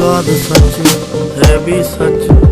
ਆਦ ਸੱਚ ਸੱਚ ਹੈ ਵੀ ਸੱਚ।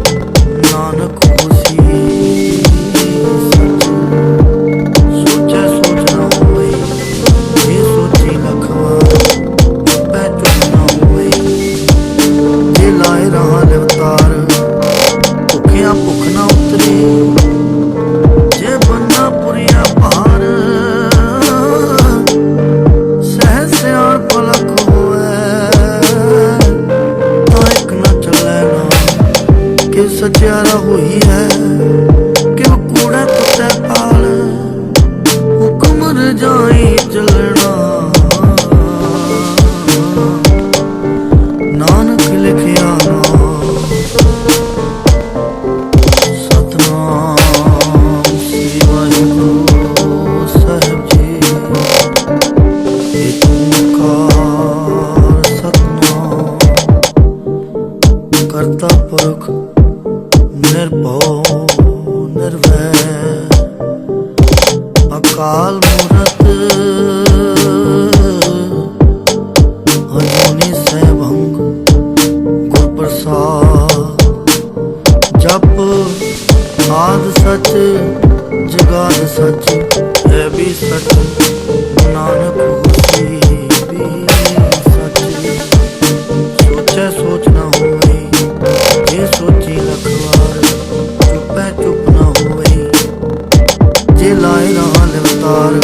ਕਰਤਾ ਪੁਰਖ, ਨਿਰਭਉ ਨਿਰਵੈ ਅਕਾਲ ਮੂਰਤ, ਅਜੂਨੀ ਸੈਭੰ ਗੁਰ ਪ੍ਰਸਾਦ ਜਪ ਆਦ ਸਚ, ਜਗਾਦ ਸਚ, ਹੈ ਵੀ ਸਚ, ਨਾਨਕ Lord.